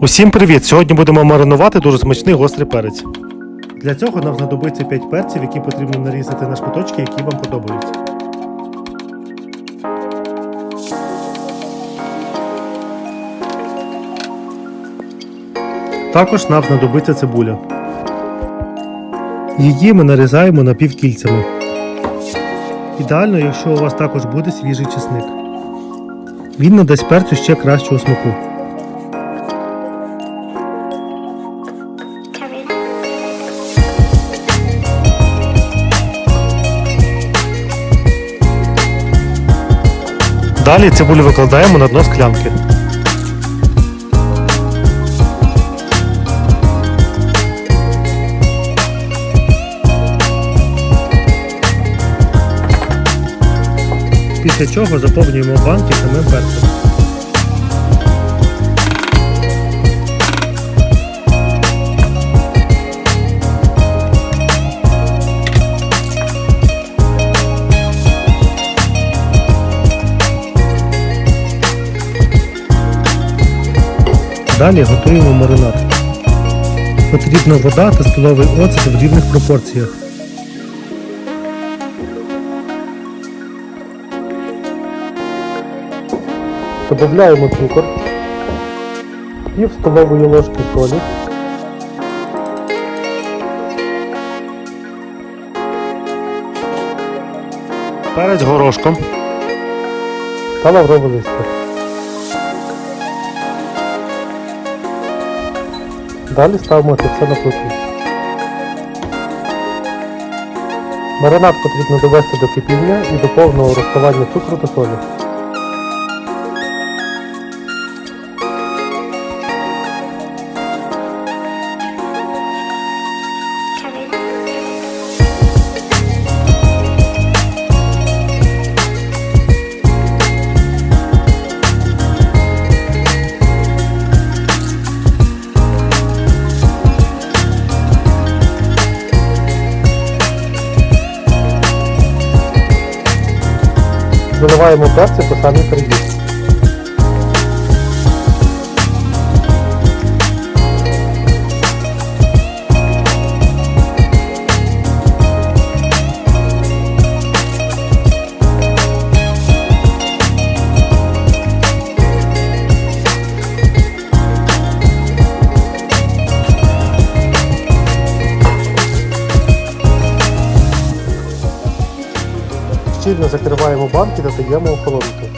Усім привіт! Сьогодні будемо маринувати дуже смачний гострий перець. Для цього нам знадобиться 5 перців, які потрібно нарізати на шматочки, які вам подобаються. Також нам знадобиться цибуля. Її ми нарізаємо напівкільцями. Ідеально, якщо у вас також буде свіжий чесник. Він надасть перцю ще кращого смаку. Далі цибулю викладаємо на дно склянки. Після чого заповнюємо банки самим перцем. Далі готуємо маринад. Потрібна вода та столовий оцет в рівних пропорціях. Додаємо цукор, пів столової ложки солі, перець горошком та лаврове листя. Далі ставимо це все на плиту. Маринад потрібно довести до кипіння і до повного розставання цукру та солі. Заливаємо перці по самій краї. Щільно закриваємо банки та даємо охолонути.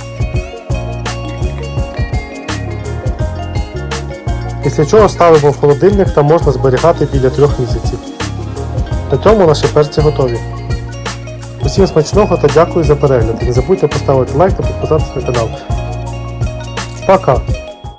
Після чого ставимо в холодильник та можна зберігати біля трьох місяців. На цьому наші перці готові. Усім смачного та дякую за перегляд. Не забудьте поставити лайк та підписатися на канал. Пока!